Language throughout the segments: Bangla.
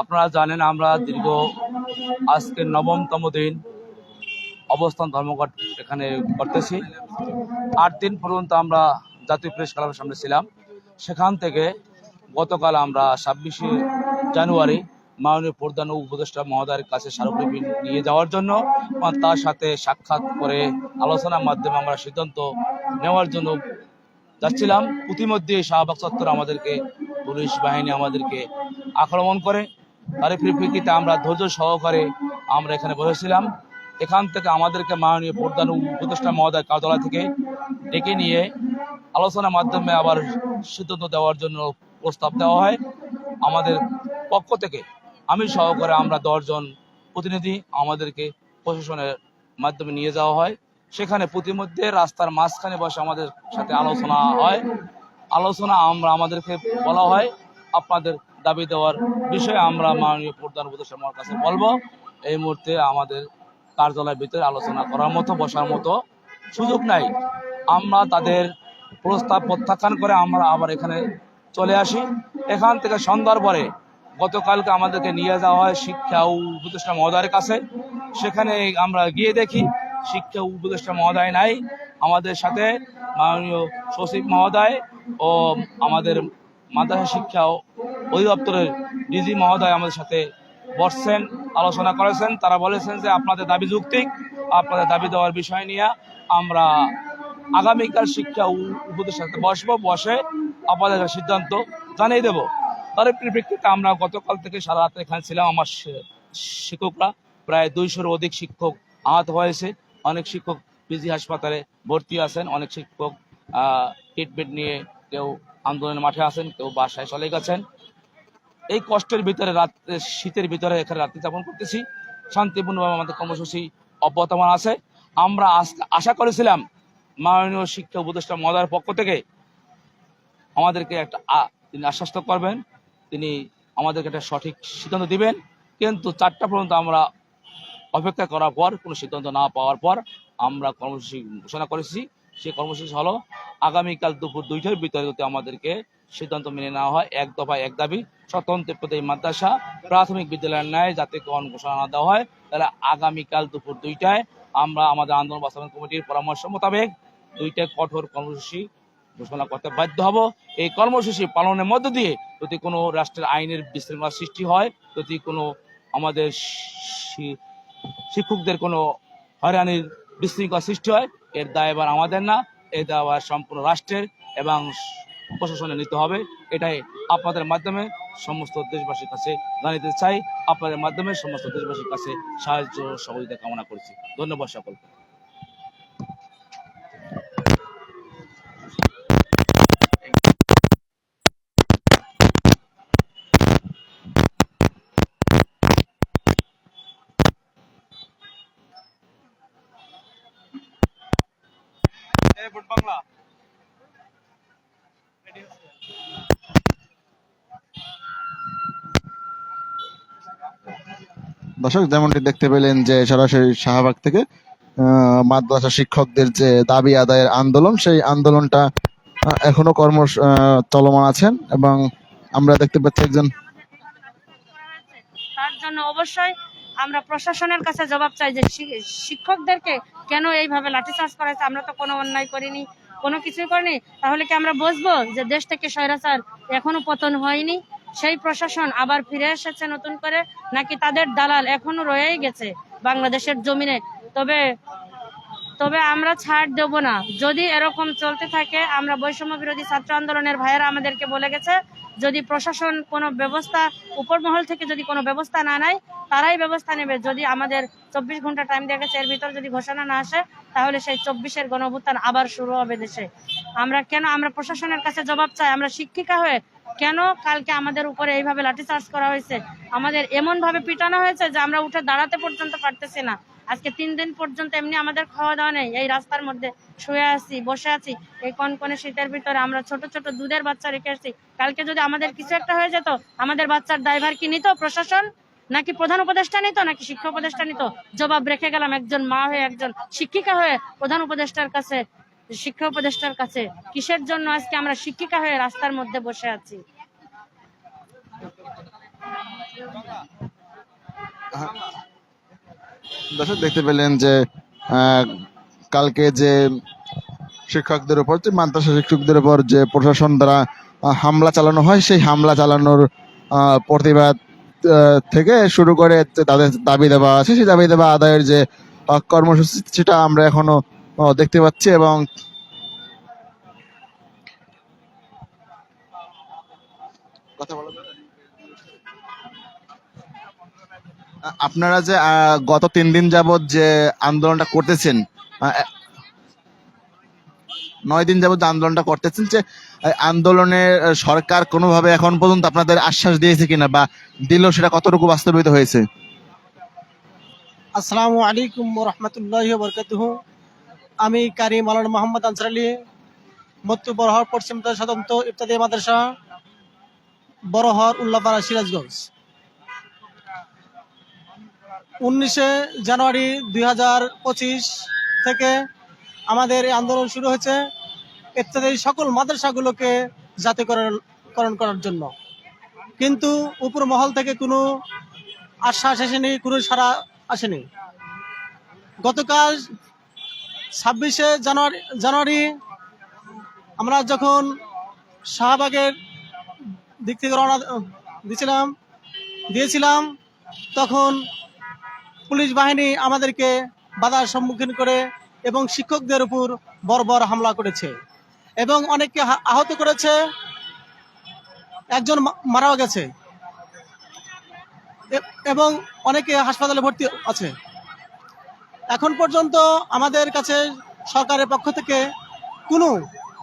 আপনারা জানেন আমরা দীর্ঘ আজকে নবমতম দিন অবস্থান ধর্মঘট এখানে করতেছি। আট দিন পর্যন্ত আমরা জাতীয় প্রেস ক্লাবের সামনে ছিলাম। সেখান থেকে গতকাল আমরা ছাব্বিশে জানুয়ারি মাননীয় প্রধান উপদেষ্টা মহোদয়ের কাছে স্মারকলিপি নিয়ে যাওয়ার জন্য তার সাথে সাক্ষাৎ করে আলোচনার মাধ্যমে আমরা সিদ্ধান্ত নেওয়ার জন্য যাচ্ছিলাম। ইতিমধ্যে শাহবাগ চত্বর আমাদেরকে পুলিশ বাহিনী আমাদেরকে আক্রমণ করে তার পরিপ্রেক্ষিতে আমরা ধৈর্য সহকারে আমরা এখানে বসেছিলাম। এখান থেকে আমাদেরকে মাননীয় প্রধান উপদেষ্টা মহোদয় কার্যালয় থেকে ডেকে নিয়ে আলোচনার মাধ্যমে আবার সিদ্ধান্ত দেওয়ার জন্য প্রস্তাব দেওয়া হয়। আমাদের পক্ষ থেকে আমি সহকারে আমরা দশজন প্রতিনিধি আমাদেরকে প্রশাসনের মাধ্যমে নিয়ে যাওয়া হয়। সেখানে প্রতিমধ্যে রাস্তার মাঝখানে বসে আমাদের সাথে আলোচনা হয়। আলোচনা আমরা আমাদেরকে বলা হয়। আপনাদের দাবি দেওয়ার বিষয়ে আমরা মাননীয় প্রধান উপদেষ্টা আমার কাছে বলব, এই মুহূর্তে আমাদের কার্যালয়ের ভিতরে আলোচনা করার মতো, বসার মতো সুযোগ নাই। আমরা তাদের প্রস্তাব প্রত্যাখ্যান করে আমরা আবার এখানে চলে আসি। এখান থেকে সন্ধ্যার পরে গতকালকে আমাদেরকে নিয়ে যাওয়া হয় শিক্ষা উপদেষ্টা মহোদয়ের কাছে। সেখানে আমরা গিয়ে দেখি শিক্ষা উপদেষ্টা মহোদয় নাই। আমাদের সাথে মাননীয় সচিব মহোদয় ও আমাদের মাদ্রাসা শিক্ষা অধিদপ্তরের ডিজি মহোদয় আমাদের সাথে বসছেন, আলোচনা করেছেন। তারা বলেছেন যে আপনাদের দাবি যৌক্তিক আপনাদের দাবি দেওয়ার বিষয় নিয়ে আমরা আগামীকাল শিক্ষা উপদেষ্টার সাথে বসবো, বসে আপনাদের সিদ্ধান্ত জানিয়ে দেব। তার পরিপ্রেক্ষিতে আমরা গতকাল থেকে সারা রাত এখানে ছিলাম। আমার শিক্ষকরা প্রায় দুইশোর অধিক শিক্ষক আহত হয়েছে। অনেক শিক্ষক পিজি হাসপাতালে ভর্তি আছেন, অনেক শিক্ষক ট্রিটমেন্ট নিয়ে কেউ আন্দোলনের মাঠে আছেন, কেউ বাসায় চলে গেছেন। এই কষ্টের ভিতরে রাত্রে শীতের ভিতরে এখানে রাত্রি যাপন করতেছি। শান্তিপূর্ণভাবে আমাদের কর্মসূচি অব্যাহতমান আছে। আমরা আশা করেছিলাম, মাননীয় শিক্ষা উপদেষ্টা মহোদয়ের পক্ষ থেকে আমাদেরকে একটা তিনি আশ্বস্ত করবেন, তিনি আমাদেরকে একটা সঠিক সিদ্ধান্ত দিবেন। কিন্তু চারটা পর্যন্ত আমরা অপেক্ষা করার পর, কোনো সিদ্ধান্ত না পাওয়ার পর আমরা কর্মসূচি ঘোষণা করেছি। সেই কর্মসূচি হলো, আগামীকাল দুপুর দুইটার যদি আমাদেরকে সিদ্ধান্ত মেনে নেওয়া হয়, এক দফা এক দাবি, স্বতন্ত্র প্রতি মাদ্রাসা, প্রাথমিক বিদ্যালয়ের ন্যায় জাতীয়করণ ঘোষণা দেওয়া হয়, তাহলে আগামীকাল দুপুর দুইটায় আমরা আমাদের আন্দোলন বাস্তবায়ন কমিটির পরামর্শ মোতাবেক দুইটা কঠোর কর্মসূচি ঘোষণা করতে বাধ্য হব। এই কর্মসূচি পালনের মধ্য দিয়ে যদি কোনো রাষ্ট্রের আইনের বিশৃঙ্খলা সৃষ্টি হয়, যদি কোনো আমাদের শিক্ষকদের কোনো হয়রানির বিশৃঙ্খলা সৃষ্টি হয় এর দায় এবার আমাদের না। এর আবার সম্পূর্ণ রাষ্ট্রের এবং প্রশাসনে নিতে হবে। এটাই আপনাদের মাধ্যমে সমস্ত দেশবাসীর কাছে জানিতে চাই। আপনাদের মাধ্যমে সমস্ত দেশবাসীর কাছে সাহায্য সহযোগিতা কামনা করছি। ধন্যবাদ সকলকে। দর্শক, যেমনটি দেখতে পেলেন যে সরাসরি শাহবাগ থেকে মাদ্রাসা শিক্ষকদের যে দাবি আদায়ের আন্দোলন, সেই আন্দোলনটা এখনও কর্ম চলমান আছেন এবং আমরা দেখতে পাচ্ছি একজন তার জন্য অবশ্যই আমরা প্রশাসনের কাছে জবাব চাই যে শিক্ষকদেরকে কেন এইভাবে লাঠিচার্জ করা হয়েছে আমরা তো কোনো অন্যায় করিনি, কোনো কিছুই করিনি। তাহলে কি আমরা বসবো যে দেশ থেকে স্বৈরাচার এখনও পতন হয়নি? সেই প্রশাসন আবার ফিরে এসেছে নতুন করে? নাকি তাদের দালাল এখনও রয়েই গেছে বাংলাদেশের জমিনে? তবে তবে আমরা ছাড় দেব না। যদি এরকম চলতে থাকে, আমরা বৈষম্য বিরোধী ছাত্র আন্দোলনের ভাইয়েরা আমাদেরকে বলে গেছে যদি প্রশাসন কোনো ব্যবস্থা উপর মহল থেকে যদি কোনো ব্যবস্থা না নেয়, তারাই ব্যবস্থা নেবে। যদি আমাদের চব্বিশ ঘণ্টা টাইম দেওয়া গেছে, এর ভিতর যদি ঘোষণা না আসে, তাহলে সেই চব্বিশের গণভুত্থান আবার শুরু হবে দেশে। আমরা কেন, আমরা প্রশাসনের কাছে জবাব চাই, আমরা শিক্ষিকা হয়ে কেন কালকে আমাদের উপরে এইভাবে লাঠিচার্জ করা হয়েছে? আমাদের এমন ভাবে পিটানো হয়েছে যে আমরা উঠে দাঁড়াতে পর্যন্ত পারতেছি না। আজকে তিন দিন পর্যন্ত এমনি আমাদের খাওয়া দাওয়া নেই। এই রাস্তার মধ্যে শুয়ে আছি, বসে আছি, এই কনকনে শীতের ভিতরে আমরা ছোট ছোট দুধের বাচ্চা রেখে আসছি। কালকে যদি আমাদের কিছু একটা হয়ে যেত, আমাদের বাচ্চার ড্রাইভার কি নিত, প্রশাসন? নাকি প্রধান উপদেষ্টা নিত, নাকি শিক্ষা উপদেষ্টা নিত? জবাব রেখে গেলাম একজন মা হয়ে একজন শিক্ষিকা হয়ে প্রধান উপদেষ্টার কাছে, শিক্ষা উপদেষ্টার কাছে। কিসের জন্য আজকে আমরা শিক্ষিকা হয়ে রাস্তার মধ্যে বসে আছি? দর্শক, দেখতে পেলেন যে কালকে যে শিক্ষকদের উপর, যে মাদ্রাসা শিক্ষকদের উপর যে প্রশাসন দ্বারা হামলা চালানো হয়, সেই হামলা চালানোর প্রতিবাদ থেকে শুরু করে তাদের দাবি দেওয়া আছে, সেই দাবি দেওয়া আদায়ের যে কর্মসূচি, সেটা আমরা এখনও দেখতে পাচ্ছি এবং আপনারা যে গত তিন দিন যাবত যে আন্দোলনটা করতেছেন নয় দিন যাবত আন্দোলনটা করতেছেন যে এই আন্দোলনের সরকার কোনোভাবে এখন পর্যন্ত আপনাদের আশ্বাস দিয়েছে কিনা বা দিল সেটা কতটুকু বাস্তবায়িত হয়েছে? আসসালামু আলাইকুম রহমতুল্লাহ বরকাতুহ আমি কারি মালানা মোহাম্মদ আনসার আলী মত্তু বরহর পশ্চিম সদন্ত ইফতাদি মাদ্রাসা, বড়হর উল্লাপাড়া সিরাজগঞ্জ। উনিশে জানুয়ারি দুই হাজার পঁচিশ থেকে আমাদের এই আন্দোলন শুরু হয়েছে। ইত্যাদি সকল মাদ্রাসাগুলোকে জাতীয়করণ করার জন্য। কিন্তু উপর মহল থেকে কোনো আশ্বাস আসেনি, কোনো সারা আসেনি। গতকাল ছাব্বিশে জানুয়ারি জানুয়ারি আমরা যখন শাহবাগের দিক থেকে রওনা দিয়েছিলাম দিয়েছিলাম, তখন পুলিশ বাহিনী আমাদেরকে বাধার সম্মুখীন করে এবং শিক্ষকদের উপর বর্বর হামলা করেছে। এবং অনেককে আহত করেছে। একজন মারাও গেছে। এবং অনেকে হাসপাতালে ভর্তি আছে। এখন পর্যন্ত আমাদের কাছে সরকারের পক্ষ থেকে কোনো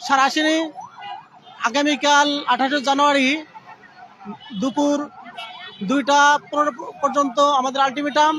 সারা আসেনি। আগামীকাল আঠাশে জানুয়ারি দুপুর দুইটা পর্যন্ত আমাদের আলটিমেটাম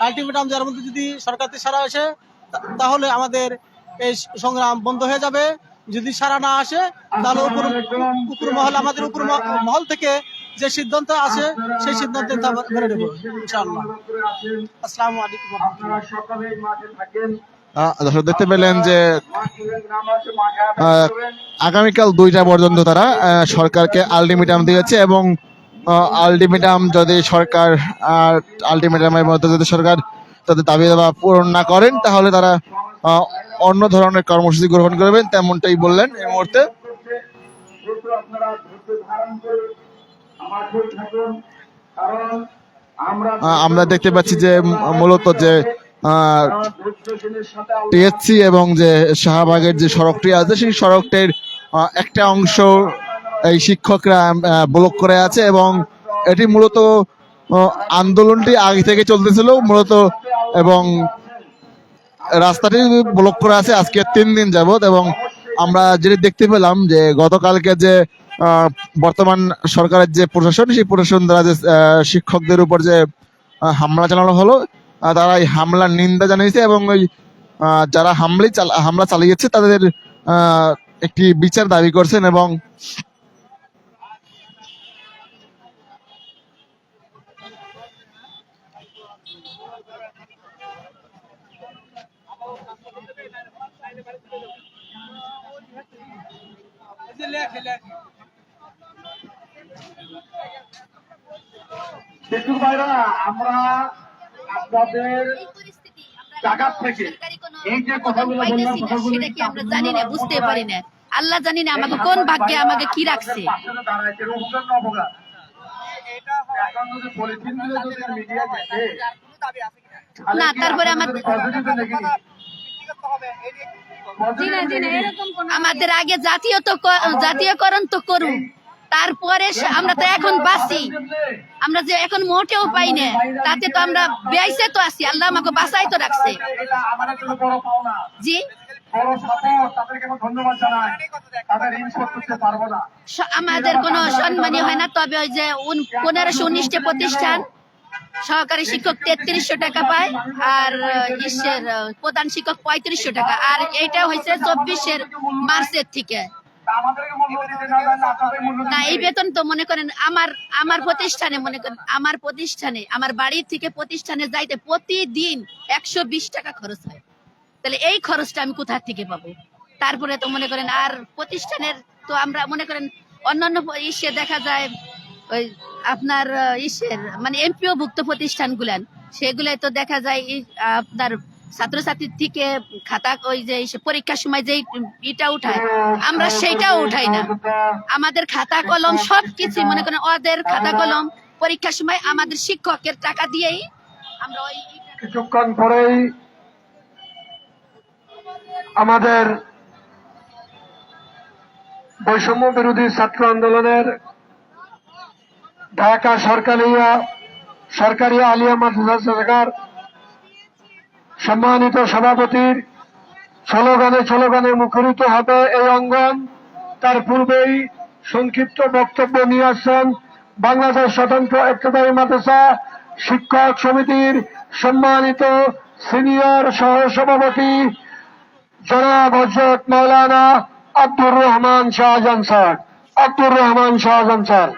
আলটিমেটাম যার মধ্যে যদি সরকার থেকে সারা আসে তা- তাহলে আমাদের এই সংগ্রাম বন্ধ হয়ে যাবে। যদি সারা না আসে তাহলে উপর উপর মহল আমাদের উপর মহল থেকে যে সিদ্ধান্ত আছে সেই সিদ্ধান্তে তা মেনে নেব ইনশাআল্লাহ। আসসালামু আলাইকুম দর্শক দেখতে পেলেন যে আগামীকাল দুইটা পর্যন্ত তারা সরকারকে আলটিমেটাম দিয়েছে এবং আলটিমেটাম যদি সরকার আলটিমেটামের মধ্যে যদি সরকার তাদের দাবি দাবা পূরণ না করেন তাহলে তারা অন্য ধরনের কর্মসূচি গ্রহণ করবেন তেমনটাই বললেন এই মুহূর্তে। আমরা দেখতে পাচ্ছি যে মূলত যে টিএসসি এবং যে শাহবাগের যে সড়কটি আছে সেই সড়কটির একটা অংশ এই শিক্ষকরা ব্লক করে আছে এবং এটি মূলত আন্দোলনটি আগে থেকে চলতেছিল, মূলত এবং রাস্তাটি ব্লক করে আছে আজকে তিন দিন যাবত এবং আমরা যেটি দেখতে পেলাম যে গতকালকে যে বর্তমান সরকারের যে প্রশাসন, সেই প্রশাসন দ্বারা যে শিক্ষকদের উপর যে হামলা চালানো হলো তারা এই হামলার নিন্দা জানিয়েছে এবং ওই যারা হামলি চাল- হামলা চালিয়েছে তাদের একটি বিচার দাবি করছেন এবং শিক্ষক ভাইরা আমরা আপনাদের জায়গা থেকে এই যে কথাগুলো বললাম কথাগুলো কি আমরা জানি না বুঝতে পারি না। আল্লাহ জানি না আমাকে কোন ভাগ্যে আমাকে কি রাখছে। না তারপরে আমার আমাদের আগে জাতীয় তো জাতীয়করণ তো করুন। তারপরে আমরা তো এখন বাঁচি। আমরা যে এখন মোটেও পাই না। তাতে তো আমরা বেয়াইছে তো আছি। আল্লাহ আমাকে বাঁচাই তো রাখছে। জি? আমাদের কোনো সম্মানী হয় না। তবে ওই যে পনেরোশো উনিশটা প্রতিষ্ঠান সহকারী শিক্ষক তেত্রিশশো টাকা পায় আর ইসের প্রধান শিক্ষক পঁয়ত্রিশশো টাকা। আর এইটা হয়েছে চব্বিশের মার্চের থেকে। না, এই বেতন তো মনে করেন আমার আমার প্রতিষ্ঠানে মনে করেন, আমার প্রতিষ্ঠানে, আমার বাড়ি থেকে প্রতিষ্ঠানে যাইতে প্রতিদিন একশো বিশ টাকা খরচ হয়। তাহলে এই খরচটা আমি কোথা থেকে পাবো? তারপরে তো মনে করেন আর প্রতিষ্ঠানের তো আমরা মনে করেন অন্যান্য ইসে দেখা যায় ওই আপনার ইসের মানে এমপিও ভুক্ত প্রতিষ্ঠানগুলান, সেগুলাই তো দেখা যায় আপনার ছাত্রছাত্রীর থেকে খাতা, ওই যে পরীক্ষার সময় যে ইটা উঠায়, আমরা সেইটাও উঠাই না। আমাদের খাতা কলম সব কিছু মনে করেন ওদের খাতা কলম, পরীক্ষার সময় আমাদের শিক্ষকের টাকা দিয়েই আমরা ওই কিছুক্ষণ পরেই আমাদের বৈষম্য বিরোধী ছাত্র আন্দোলনের ঢাকা সরকারিয়া সরকারি আলিয়া মাদ্রাসা শাখার সম্মানিত সভাপতির স্লোগানে স্লোগানে মুখরিত হবে এই অঙ্গন। তার পূর্বেই সংক্ষিপ্ত বক্তব্য নিয়ে আসছেন বাংলাদেশ স্বতন্ত্র একতাদারী মাদ্রাসা শিক্ষক সমিতির সম্মানিত সিনিয়র সহ সভাপতি জনাব হজরত মৌলানা আব্দুর রহমান শাহজাহান স্যার। আব্দুর রহমান শাহজাহান স্যার।